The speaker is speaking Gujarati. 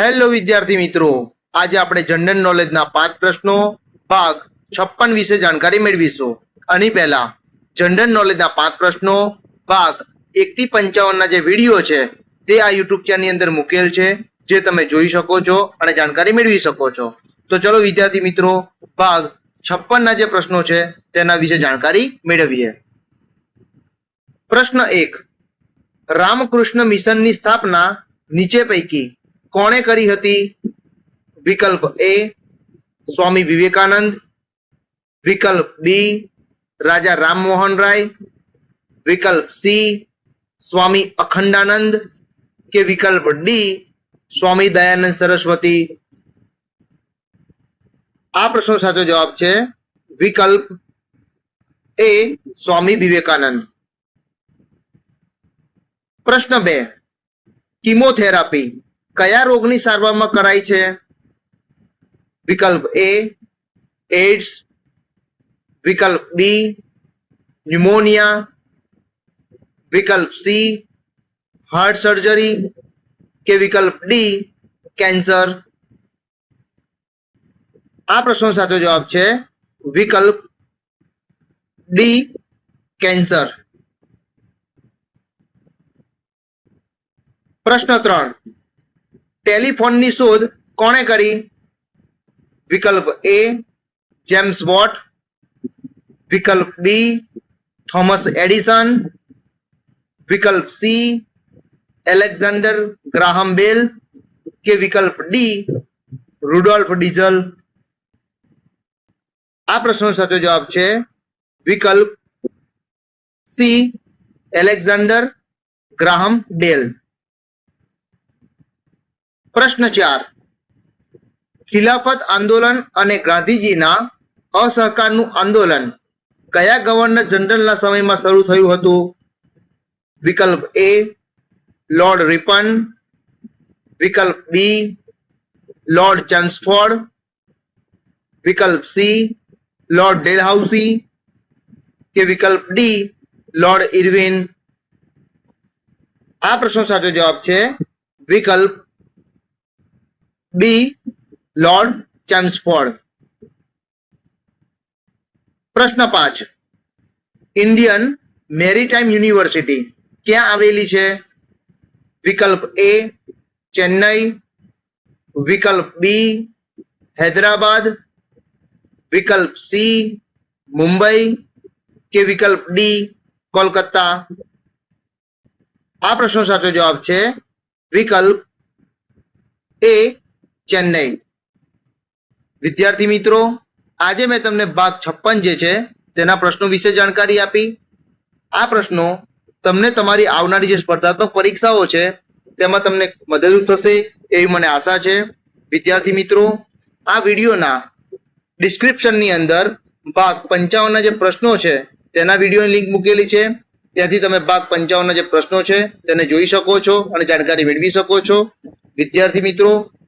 હેલો વિદ્યાર્થી મિત્રો. આજે આપણે જનરલ નોલેજના પાંચ પ્રશ્નો, ભાગ છપ્પન વિશે જાણકારી મેળવીશું. આની પહેલા જનરલ નોલેજના પાંચ પ્રશ્નો, ભાગ એકથી પંચાવનના જે વીડિયો છે, તે આ યુટ્યુબ ચેનલની અંદર મૂકેલ છે, જે તમે જોઈ શકો છો અને જાણકારી મેળવી શકો છો. તો ચલો, વિદ્યાર્થી મિત્રો, ભાગ છપ્પનના જે પ્રશ્નો છે, તેના વિશે જાણકારી મેળવીએ. પ્રશ્ન એક. રામકૃષ્ણ મિશનની સ્થાપના નીચે પૈકી કોણે કરી હતી? વિકલ્પ એ સ્વામી વિવેકાનંદ, વિકલ્પ બી રાજા રામમોહન રાય, વિકલ્પ સી સ્વામી અખંડાનંદ કે વિકલ્પ ડી સ્વામી દયાનંદ સરસ્વતી? આ પ્રશ્નો સાચો જવાબ છે વિકલ્પ એ સ્વામી વિવેકાનંદ. પ્રશ્ન બે, કિમોથેરાપી કયા રોગની સારવારમાં કરાય છે? વિકલ્પ એ એડ્સ વિકલ્પ બી ન્યુમોનિયા. વિકલ્પ સી હાર્ટ સર્જરી. કે વિકલ્પ ડી કેન્સર. આ પ્રશ્નો સાચો જવાબ છે વિકલ્પ ડી કેન્સર. પ્રશ્ન ત્રણ. ટેલિફોનની શોધ કોણે કરી? વિકલ્પ એ જેમ્સ વોટ. વિકલ્પ બી થોમસ એડિસન. વિકલ્પ સી એલેક્ઝાન્ડર ગ્રાહમ બેલ. કે વિકલ્પ ડી રુડોલ્ફ ડીઝલ. આ પ્રશ્નો સાચો જવાબ છે વિકલ્પ સી એલેક્ઝાન્ડર ગ્રાહમ બેલ. પ્રશ્ન ચાર. ખિલાફત આંદોલન અને ગાંધીજીના અસહકારનું આંદોલન કયા ગવર્નર જનરલના સમયમાં શરૂ થયું હતું? વિકલ્પ એ, લોર્ડ રિપન. વિકલ્પ બી, લોર્ડ ચાન્સફોર્ડ વિકલ્પ સી, લોર્ડ ડેલહાઉસી કે વિકલ્પ ડી, લોર્ડ ઇરવિન. આ પ્રશ્નો સાચો જવાબ છે વિકલ્પ બી લોર્ડ ચેમ્સફોર્ડ પ્રશ્ન પાંચ ઇન્ડિયન મેરીટાઈમ યુનિવર્સિટી ક્યાં આવેલી છે વિકલ્પ એ ચેન્નઈ વિકલ્પ બી હૈદરાબાદ વિકલ્પ સી મુંબઈ કે વિકલ્પ ડી કોલકાતા આ પ્રશ્નો સાચો જવાબ છે વિકલ્પ એ ચેન્નઈ. વિદ્યાર્થી મિત્રો, આજે મેં તમને ભાગ છપ્પન જે છે, તેના પ્રશ્નો વિશે જાણકારી આપી. આ પ્રશ્નો તમને તમારી આવનારી જે સ્પર્ધાત્મક પરીક્ષાઓ છે, તેમાં તમને મદદરૂપ થશે એવી મને આશા છે. વિદ્યાર્થી મિત્રો, આ વિડીયોના ડિસ્ક્રિપ્શનની અંદર ભાગ પંચાવનના જે પ્રશ્નો છે, તેના વિડીયોની લિંક મૂકેલી છે. ત્યાંથી તમે ભાગ પંચાવનના જે પ્રશ્નો છે, તેને જોઈ શકો છો અને જાણકારી મેળવી શકો છો. વિદ્યાર્થી મિત્રો